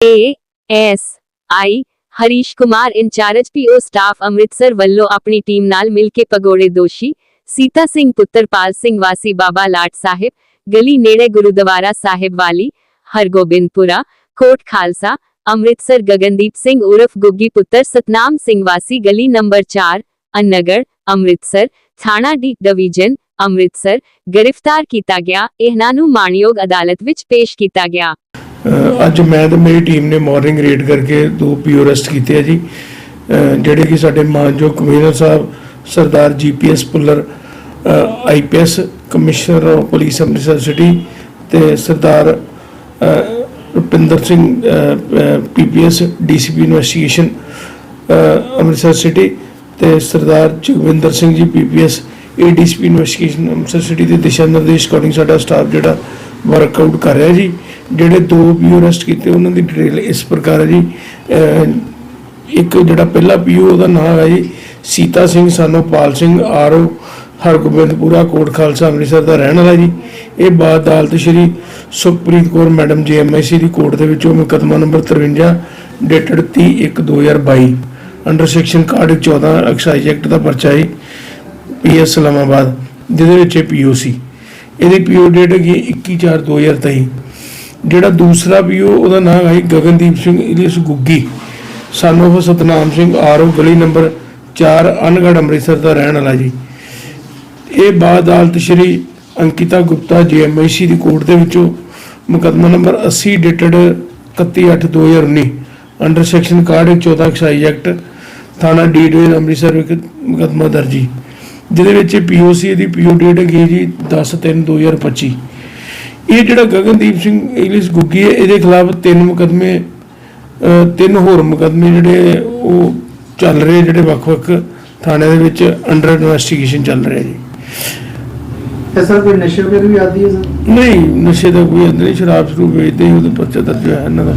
A S I Harish Kumar incharge PO staff Amritsar ਵੱਲੋਂ ਆਪਣੀ team ਨਾਲ ਮਿਲ ਕੇ ਪਗੋੜੇ ਦੋਸ਼ੀ ਸੀਤਾ ਸਿੰਘ ਪੁੱਤਰ ਪਾਲ ਸਿੰਘ ਵਾਸੀ ਬਾਬਾ ਲਾਟ ਸਾਹਿਬ ਗਲੀ ਨੇੜੇ ਗੁਰਦੁਆਰਾ ਸਾਹਿਬ ਵਾਲੀ ਹਰਗੋਬਿੰਦਪੁਰਾ ਕੋਟ ਖਾਲਸਾ ਅੰਮ੍ਰਿਤਸਰ ਗਗਨਦੀਪ ਸਿੰਘ ਉਰਫ ਗੁੱਗੀ ਪੁੱਤਰ ਸਤਨਾਮ ਸਿੰਘ ਵਾਸੀ ਗਲੀ ਨੰਬਰ 4 ਅਨਗੜ ਅੰਮ੍ਰਿਤਸਰ ਥਾਣਾ ਡੀ ਡਿਵੀਜ਼ਨ ਅੰਮ੍ਰਿਤਸਰ ਗ੍ਰਿਫਤਾਰ ਕੀਤਾ ਗਿਆ ਇਹਨਾਂ ਨੂੰ ਮਾਨਯੋਗ ਅਦਾਲਤ ਵਿੱਚ ਪੇਸ਼ ਕੀਤਾ ਗਿਆ ਅੱਜ ਮੈਂ ਤੇ ਮੇਰੀ ਟੀਮ ਨੇ ਮਾਰਨਿੰਗ ਰੇਡ ਕਰਕੇ ਦੋ ਪੀਓ ਅਰੈਸਟ ਕੀਤੇ ਆ ਜੀ। ਜਿਹੜੇ ਕਿ ਸਾਡੇ ਮਾਨਯੋਗ ਕਮਿਸ਼ਨਰ ਸਾਹਿਬ, Sardar GPS Bhullar IPS commissioner police Amritsar city ਤੇ Sardar Rupinder Singh PPS DCP investigation Amritsar city ਤੇ Sardar Jagwinder Singh ji PPS ADCP investigation Amritsar city ਦੇ ਦਿਸ਼ਾ ਨਿਰਦੇਸ਼ ਅਕੋਰਡਿੰਗ ਸਾਡਾ ਸਟਾਫ ਜਿਹੜਾ ਵਰਕਆਊਟ ਕਰ ਰਿਹਾ ਜੀ। ਜਿਹੜੇ ਦੋ ਪੀਓ ਅਰੈਸਟ ਕੀਤੇ, ਉਹਨਾਂ ਦੀ ਡਿਟੇਲ ਇਸ ਪ੍ਰਕਾਰ ਹੈ ਜੀ। ਇੱਕ ਜਿਹੜਾ ਪਹਿਲਾ ਪੀਓ ਉਹਦਾ ਨਾਮ ਹੈ ਜੀ Sita Singh son of Pal Singh, RO, Hargobindpura, Kot Khalsa, Amritsar ਦਾ ਰਹਿਣ ਵਾਲਾ ਜੀ। ਇਹ ਬਾਅਦ ਅਦਾਲਤ ਸ਼੍ਰੀ ਸੁਖਪ੍ਰੀਤ ਕੌਰ ਮੈਡਮ ਜੀਐਮਆਈਸੀ ਦੀ ਕੋਰਟ ਦੇ ਵਿੱਚੋਂ ਮੁਕੱਦਮਾ number 53 dated 30/1/2022 under section card 14 excise act ਦਾ ਪਰਚਾ ਹੈ ਪੀਐਸ ਇਸਲਾਮਾਬਾਦ ਜਿਹਦੇ ਵਿੱਚ ਇਹ ਪੀਓਸੀ ਇਹਦੀ ਪੀਓ ਡੇਟ ਹੈਗੀ 21/4/2023 ਜਿਹੜਾ ਦੂਸਰਾ ਪੀਓ ਉਹਦਾ ਨਾਮ ਹੈ ਗਗਨਦੀਪ ਸਿੰਘ ਇਲਿਸ ਗੁੱਗੀ। ਸਾਨੂੰ ਉਹ ਸਤਨਾਮ ਸਿੰਘ ਆਰਓ ਗਲੀ ਨੰਬਰ 4 ਅਨਗੜ ਅੰਮ੍ਰਿਤਸਰ ਦਾ ਰਹਿਣ ਵਾਲਾ ਜੀ। ਇਹ ਬਾਅਦ ਅਦਾਲਤ ਸ਼੍ਰੀ ਅੰਕਿਤਾ ਗੁਪਤਾ ਜੀਐਮਆਈਸੀ ਦੀ ਕੋਰਟ ਦੇ ਵਿੱਚੋਂ ਮੁਕੱਦਮਾ number 80 dated 31/8/2019 under section card 14 excise act ਥਾਣਾ ਡੀ ਡਿਵੀਜ਼ਨ ਅੰਮ੍ਰਿਤਸਰ ਵਿੱਚ ਮੁਕੱਦਮਾ ਦਰਜੀ ਜਿਹਦੇ ਵਿੱਚ ਪੀਓਸੀ ਦੀ ਪੀਓ ਡੇਟ ਹੈਗੀ ਹੈ ਜੀ 10/3/2025 ਇਹ ਜਿਹੜਾ ਗਗਨਦੀਪ ਸਿੰਘ ਇੰਗਲਿਸ਼ ਗੁੱਗੀ ਹੈ ਇਹਦੇ ਖਿਲਾਫ ਤਿੰਨ ਮੁਕੱਦਮੇ ਤਿੰਨ ਹੋਰ ਮੁਕੱਦਮੇ ਜਿਹੜੇ ਉਹ ਚੱਲ ਰਹੇ ਜਿਹੜੇ ਵੱਖ-ਵੱਖ ਥਾਣਿਆਂ ਦੇ ਵਿੱਚ ਅੰਡਰ ਇਨਵੈਸਟੀਗੇਸ਼ਨ ਚੱਲ ਰਿਹਾ ਜੀ। ਸਰ ਕੋਈ ਨਸ਼ੇ ਵਗੈਰਾ ਵੀ ਆਦੀ ਹੈ ਸਰ? ਨਹੀਂ ਨਸ਼ੇ ਦਾ ਕੋਈ ਅੰਦਰ ਸ਼ਰਾਬ ਸ਼ਰੂਬ ਵੇਚਦੇ ਉਹਦੇ ਪਰਚਾ ਦਰਜ ਹੋਇਆ ਇਹਨਾਂ ਦਾ।